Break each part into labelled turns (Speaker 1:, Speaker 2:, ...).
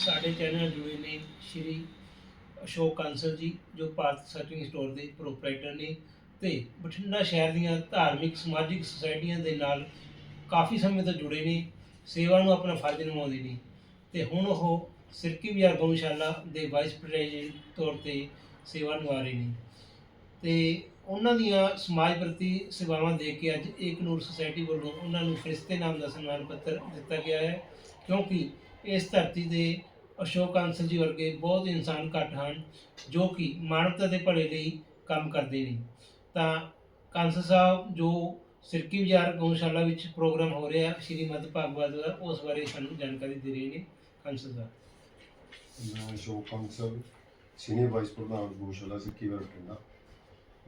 Speaker 1: ਸਾਡੇ ਚੈਨਲ ਜੁੜੇ ਨੇ ਸ਼੍ਰੀ ਅਸ਼ੋਕ ਕਾਂਸਲ ਜੀ, ਜੋ ਭਾਰਤ ਸਰਟਿੰਗ ਸਟੋਰ ਦੇ ਪ੍ਰੋਪਰਾਈਟਰ ਨੇ ਤੇ ਬਠਿੰਡਾ ਸ਼ਹਿਰ ਦੀਆਂ ਧਾਰਮਿਕ, ਸਮਾਜਿਕ ਸੁਸਾਇਟੀਆਂ ਦੇ ਨਾਲ ਕਾਫੀ ਸਮੇਂ ਤੋਂ ਜੁੜੇ ਨੇ, ਸੇਵਾ ਨੂੰ ਆਪਣਾ ਫਰਜ਼ ਨਿਭਾਉਂਦੇ ਨੇ ਤੇ ਹੁਣ ਉਹ ਸਿਰਕੀ ਵਿਹਾਰ ਗਊਸ਼ਾਲਾ ਦੇ ਵਾਈਸ ਪ੍ਰੈਜ਼ੀਡੈਂਟ ਤੌਰ ਤੇ ਸੇਵਾ ਨਿਭਾ ਰਹੇ ਨੇ। ਤੇ ਉਹਨਾਂ ਦੀਆਂ ਸਮਾਜ ਪ੍ਰਤੀ ਸੇਵਾਵਾਂ ਦੇ ਕੇ ਅੱਜ ਏਕ ਨੂਰ ਸੁਸਾਇਟੀ ਵੱਲੋਂ ਉਹਨਾਂ ਨੂੰ ਫਰਿਸ਼ਤੇ ਨਾਮ ਦਾ ਸਨਮਾਨ ਪੱਤਰ ਦਿੱਤਾ ਗਿਆ ਹੈ, ਕਿਉਂਕਿ ਇਸ ਧਰਤੀ ਦੇ ਅਸ਼ੋਕ ਕਾਂਸਲ ਜੀ ਵਰਗੇ ਬਹੁਤ ਇਨਸਾਨ ਘੱਟ ਹਨ, ਜੋ ਕਿ ਮਾਨਵਤਾ ਦੇ ਭਲੇ ਲਈ ਕੰਮ ਕਰਦੇ ਨੇ। ਤਾਂ ਕਾਂਸਲ ਸਾਹਿਬ, ਜੋ ਸਿਰਕੀ ਬਾਜ਼ਾਰ ਗਊਸ਼ਾਲਾ ਵਿੱਚ ਪ੍ਰੋਗਰਾਮ ਹੋ ਰਿਹਾ ਸ਼੍ਰੀਮਦ ਭਾਗਵਤ ਦਾ, ਉਸ ਬਾਰੇ ਸਾਨੂੰ ਜਾਣਕਾਰੀ ਦੇ ਰਹੇ ਨੇ ਕਾਂਸਲ ਸਾਹਿਬ।
Speaker 2: ਮੈਂ ਅਸ਼ੋਕ ਕੰਸਲ ਸੀਨੀਅਰ ਵਾਈਸ ਪ੍ਰਧਾਨ ਗੋਸ਼ਾਲਾ ਸਿੱਕੀਵਾਰ ਬਠਿੰਡਾ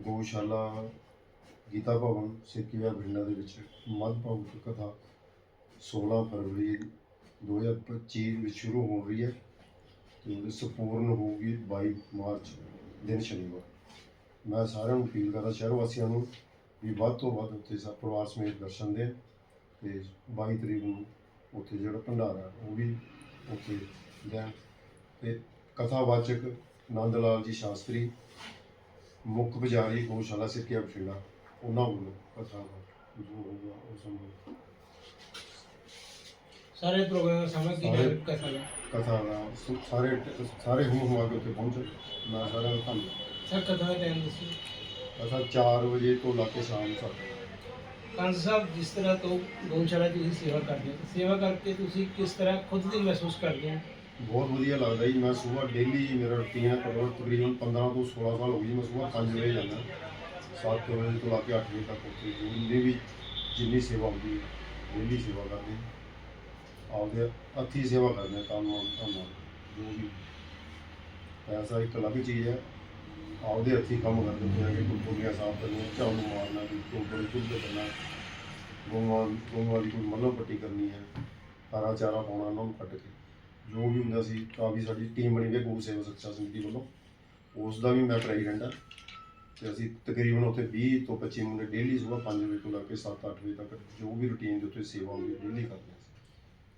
Speaker 2: ਗਊਸ਼ਾਲਾ ਗੀਤਾ ਭਵਨ ਸਿੱਕੀਵਾਰ ਬਠਿੰਡਾ ਦੇ ਵਿੱਚ ਮੱਧ ਭਾਗਵਤ ਕਥਾ 16 ਫਰਵਰੀ 2025 ਵਿੱਚ ਸ਼ੁਰੂ ਹੋ ਰਹੀ ਹੈ। ਤੇ ਉਹਦੀ ਸੰਪੂਰਨ ਹੋਊਗੀ 22 ਮਾਰਚ ਦਿਨ ਸ਼ਨੀਵਾਰ। ਮੈਂ ਸਾਰਿਆਂ ਨੂੰ ਅਪੀਲ ਕਰਦਾ ਸ਼ਹਿਰ ਵਾਸੀਆਂ ਨੂੰ ਵੀ ਵੱਧ ਤੋਂ ਵੱਧ ਉੱਥੇ ਸਭ ਪਰਿਵਾਰ ਸਮੇਤ ਦਰਸ਼ਨ ਦੇਣ ਤੇ 22 ਤਰੀਕ ਨੂੰ ਉੱਥੇ ਜਿਹੜਾ ਭੰਡਾਰਾ ਉਹ ਵੀ ਉੱਥੇ ਲੈਣ ਤੇ ਕਥਾਵਾਚਕ ਨੰਦ ਲਾਲ ਜੀ ਸ਼ਾਸਤਰੀ, ਮੁੱਖ ਪੁਜਾਰੀ ਗੋਸ਼ਾਲਾ ਸਿੱਕਿਆ ਬਠਿੰਡਾ, ਉਹਨਾਂ ਵੱਲੋਂ ਕਥਾ ਜੋ ਹੋਊਗਾ ਉਹ ਸੰਭਵ
Speaker 1: ਸਾਰੇ ਪ੍ਰੋਗਰਾਮ ਦਾ ਸਮਾਂ ਕੀ
Speaker 2: ਸਾਰੇ-
Speaker 1: ਨਾਮ ਕਥਾ ਦਾ
Speaker 2: ਕਥਾ ਦਾ ਸ- ਸਾਰੇ ਸਾਰੇ ਹੁਮ ਹੁਮਾ ਕੇ ਉੱਥੇ ਪਹੁੰਚੇ ਮੈਂ ਸਾਰਿਆਂ ਦਾ ਧੰਨਵਾਦ।
Speaker 1: ਸਰ ਕਥਾ ਦਾ ਟਾਈਮ ਦੱਸੋ।
Speaker 2: ਕਥਾ 4 ਵਜੇ ਤੋਂ ਲਾ ਕੇ ਸ਼ਾਮ ਤੱਕ।
Speaker 1: ਕਾਂਸਲ ਸਾਹਿਬ ਜਿਸ ਤਰ੍ਹਾਂ ਤੋਂ ਗਊਸ਼ਾਲਾ ਦੀ ਤੁਸੀਂ ਸੇਵਾ ਕਰਦੇ ਹੋ ਸੇਵਾ ਕਰਕੇ ਤੁਸੀਂ ਕਿਸ ਤਰ੍ਹਾਂ ਖੁਦ ਦੀ ਮਹਿਸੂਸ ਕਰਦੇ ਹੋ?
Speaker 2: ਬਹੁਤ ਵਧੀਆ ਲੱਗਦਾ ਜੀ। ਮੈਂ ਸਵੇਰ ਡੇਲੀ ਮੇਰਾ ਰੁਟੀਨ ਹੈ ਘੱਟ ਤਕਰੀਬਨ 15 ਤੋਂ 16 ਸਾਲ ਹੋ ਜੀ। ਮੈਂ ਸਵੇਰ 5 ਵਜੇ ਜਾਂਦਾ। 7 ਵਜੇ ਤੋਂ ਲਾ ਕੇ 8 ਵਜੇ ਤੱਕ ਉੱਥੇ। ਜਿੰਨੀ ਵੀ ਜਿੰਨੀ ਸੇਵਾ ਹੁੰਦੀ ਹੈ ਡੇਲੀ ਸੇਵਾ ਕਰਦੇ ਹਾਂ। ਆਪਦੇ ਹੱਥੀਂ ਸੇਵਾ ਕਰਦੇ ਹਾਂ ਕੰਮ ਕੰਮ ਜੋ ਵੀ ਪੈਸਾ ਇੱਕ ਅਲੱਗ ਚੀਜ਼ ਹੈ ਆਪਦੇ ਹੱਥੀਂ ਕੰਮ ਕਰਦੇ ਹੁੰਦੇ ਆ ਕਿ ਕੁੱਤੀਆਂ ਸਾਫ਼ ਕਰਨੀਆਂ ਝਾੜੂ ਮਾਰਨਾ, ਕੋਈ ਟੋਕਰੇ ਚੁੱਲ੍ਹ ਕਰਨਾ ਗਊਆਂ ਗਊਆਂ ਦੀ ਕੋਈ ਮੱਲ੍ਹ ਪੱਟੀ ਕਰਨੀ ਹੈ ਹਰਾ ਚਾਰਾ ਪਾਉਣਾ, ਉਹਨਾਂ ਨੂੰ ਕੱਟ ਕੇ। ਜੋ ਵੀ ਹੁੰਦਾ ਸੀ, ਕਾਫੀ ਸਾਡੀ ਟੀਮ ਬਣੀ ਹੋਈ ਹੈ ਸੇਵਾ ਸੱਚਾ ਸਮਿਤੀ ਵੱਲੋਂ ਉਸ ਦਾ ਵੀ ਮੈਂ ਪ੍ਰੈਜ਼ੀਡੈਂਟ ਹਾਂ ਤੇ ਅਸੀਂ ਤਕਰੀਬਨ ਉੱਥੇ 20 ਤੋਂ 25 ਮੁੰਡੇ ਡੇਲੀ ਸਵੇਰ 5 ਵਜੇ ਤੋਂ ਲੈ ਕੇ 7-8 ਵਜੇ ਤੱਕ ਜੋ ਵੀ ਰੁਟੀਨ ਦੇ ਉੱਤੇ ਸੇਵਾ ਹੁੰਦੀ ਡੇਲੀ ਕਰਦੇ ਹਾਂ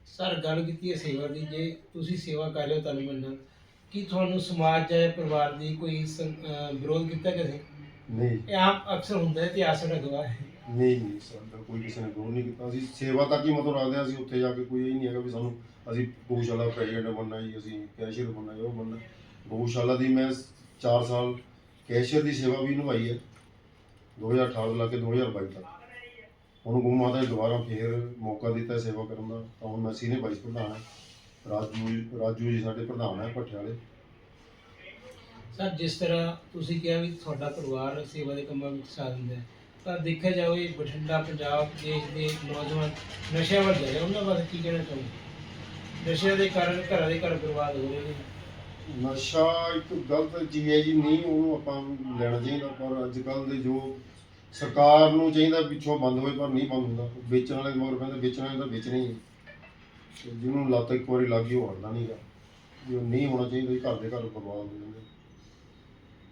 Speaker 1: ਸਰ ਗੱਲ ਕੀਤੀ ਹੈ ਸੇਵਾ ਦੀ ਜੇ ਤੁਸੀਂ ਸੇਵਾ ਕਰ ਰਹੇ ਹੋ ਤੁਹਾਨੂੰ ਮੰਨਣ ਕੀ ਤੁਹਾਨੂੰ ਸਮਾਜ ਜਾਂ ਪਰਿਵਾਰ ਦੀ ਕੋਈ ਸੰ- ਅਹ ਵਿਰੋਧ ਕੀਤਾ ਕਦੇ
Speaker 2: ਨਹੀਂ।
Speaker 1: ਇਹ ਆਮ ਅਕਸਰ ਹੁੰਦਾ ਹੈ ਇਤਿਹਾਸ ਸਾਡਾ ਗਵਾਹ ਹੈ।
Speaker 2: ਨਹੀਂ ਨਹੀਂ ਸਾਡਾ ਕੋਈ ਕਿਸੇ ਨੇ ਵਿਰੋਧ ਨਹੀਂ ਕੀਤਾ। ਅਸੀਂ ਸੇਵਾ ਤੱਕ ਹੀ ਮਤਲਬ ਰੱਖਦੇ ਹਾਂ ਅਸੀਂ ਉੱਥੇ ਜਾ ਕੇ ਕੋਈ ਇਹ ਨਹੀਂ ਹੈਗਾ ਵੀ ਸਾਨੂੰ ਅਸੀਂ ਗਊਸ਼ਾਲਾ ਪ੍ਰੈਜ਼ੀਡੈਂਟ ਬਣਨਾ ਜੀ ਅਸੀਂ ਕੈਸ਼ੀਅਰ ਬਣਨਾ ਜੀ ਉਹ ਬਣਨਾ। ਗਊਸ਼ਾਲਾ ਦੀ ਮੈਂ 4 ਸਾਲ ਕੈਸ਼ੀਅਰ ਦੀ ਸੇਵਾ ਵੀ ਨਿਭਾਈ ਹੈ 2018 ਤੋਂ ਲੈ ਕੇ 2022 ਤੱਕ। ਹੁਣ ਗਊ ਮਾਤਾ ਨੇ ਦੁਬਾਰਾ ਫੇਰ ਮੌਕਾ ਦਿੱਤਾ ਸੇਵਾ ਕਰਨ ਦਾ ਤਾਂ ਹੁਣ ਮੈਂ ਸੀਨੀਅਰ ਵਾਈਸ ਪ੍ਰਧਾਨ ਹਾਂ। ਰਾਜੂ ਰਾਜੂ ਜੀ ਸਾਡੇ ਪ੍ਰਧਾਨ ਹੈ ਪਟਿਆਲੇ
Speaker 1: ਸਰ ਜਿਸ ਤਰ੍ਹਾਂ ਤੁਸੀਂ ਕਿਹਾ ਵੀ ਤੁਹਾਡਾ ਪਰਿਵਾਰ ਸੇਵਾ ਦੇ ਕੰਮਾਂ ਵਿੱਚ ਸਾਥ ਦਿੰਦਾ ਹੈ ਤਾਂ ਦੇਖਿਆ ਜਾਵੇ ਬਠਿੰਡਾ ਪੰਜਾਬ ਦੇਸ਼ ਦੇ ਨੌਜਵਾਨ ਨਸ਼ਿਆਂ ਵੱਲ ਜਾ ਰਹੇ ਉਹਨਾਂ ਬਾਰੇ ਕੀ ਕਹਿਣਾ ਚਾਹੁੰਦੇ ਨਸ਼ਿਆਂ ਦੇ ਕਾਰਨ ਘਰਾਂ ਦੇ ਘਰ ਬਰਬਾਦ ਹੋ ਰਹੇ ਨੇ।
Speaker 2: ਨਸ਼ਾ ਇੱਕ ਗਲਤ ਚੀਜ਼ ਹੈ ਜੀ ਨਹੀਂ ਉਹਨੂੰ ਆਪਾਂ ਲੈਣਾ ਚਾਹੀਦਾ ਪਰ ਅੱਜ ਕੱਲ ਦੇ ਜੋ ਸਰਕਾਰ ਨੂੰ ਚਾਹੀਦਾ ਪਿੱਛੋਂ ਬੰਦ ਹੋਏ ਪਰ ਨਹੀਂ ਬੰਦ ਹੁੰਦਾ। ਵੇਚਣ ਵਾਲੇ ਮਗਰ ਪੈਂਦੇ ਵੇਚਣ ਵਾਲੇ ਤਾਂ ਵੇਚਣੇ ਹੀ। ਤੇ ਜਿਹਨੂੰ ਲੱਤ ਇੱਕ ਵਾਰੀ ਲੱਗ ਗਈ ਉਹ ਹਟਦਾ ਨਹੀਂਗਾ ਜੋ ਨਹੀਂ ਹੋਣਾ ਚਾਹੀਦਾ ਘਰ ਦੇ ਘਰ ਬਰਬਾਦ ਹੋ ਜਾਂਦੇ।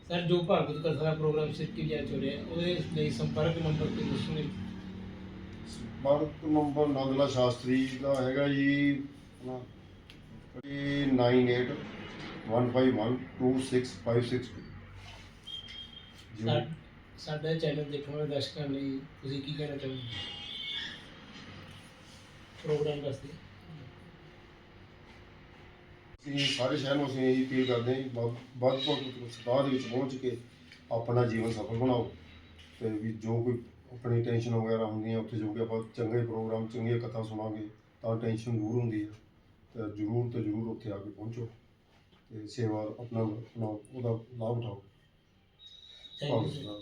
Speaker 1: ਸਰ ਜੋ ਭਾਗਵਤ ਕਥਾ ਦਾ ਪ੍ਰੋਗਰਾਮ ਸਿੱਕੀ ਹੋ ਰਿਹਾ ਉਹਦੇ ਲਈ ਸੰਪਰਕ ਨੰਬਰ ਤੇ ਦੱਸੋਗੇ?
Speaker 2: ਮਾਰਕ ਨੰਬਰ ਨੰਦਲਾ ਸ਼ਾਸਤਰੀ ਦਾ ਹੈਗਾ ਜੀ ਆਪਣਾ 9815126562 ਜੀ
Speaker 1: ਸਾ- ਸਾਡਾ ਚੈਨਲ ਦੇਖਣ ਵਾਲੇ ਦਰਸ਼ਕਾਂ ਲਈ ਤੁਸੀਂ ਕੀ ਕਹਿਣਾ ਚਾਹੋਗੇ? ਪ੍ਰੋਗਰਾਮ ਵਾਸਤੇ
Speaker 2: ਅਸੀਂ ਸਾਰੇ ਸ਼ਹਿਰ ਨੂੰ ਅਸੀਂ ਇਹੀ ਅਪੀਲ ਕਰਦੇ ਹਾਂ ਕਿ ਵੱਧ ਵੱਧ ਤੋਂ ਵੱਧ ਸਤਿਕਾਰ ਦੇ ਵਿੱਚ ਪਹੁੰਚ ਕੇ ਆਪਣਾ ਜੀਵਨ ਸਫਲ ਬਣਾਓ ਤੇ ਵੀ ਜੋ ਕੋਈ ਆਪਣੀ ਟੈਨਸ਼ਨ ਵਗੈਰਾ ਹੁੰਦੀਆਂ ਉੱਥੇ ਜੋ ਕਿ ਆਪਾਂ ਚੰਗੇ ਪ੍ਰੋਗਰਾਮ ਚੰਗੀਆਂ ਕਥਾ ਸੁਣਾਂਗੇ ਤਾਂ ਟੈਨਸ਼ਨ ਦੂਰ ਹੁੰਦੀ ਹੈ। ਤੇ ਜ਼ਰੂਰ ਤੇ ਜ਼ਰੂਰ ਉੱਥੇ ਆ ਕੇ ਪਹੁੰਚੋ ਤੇ ਸੇਵਾ ਆਪਣਾ ਆਪਣਾ ਉਹਦਾ ਲਾਭ ਉਠਾਓ।
Speaker 1: Thank you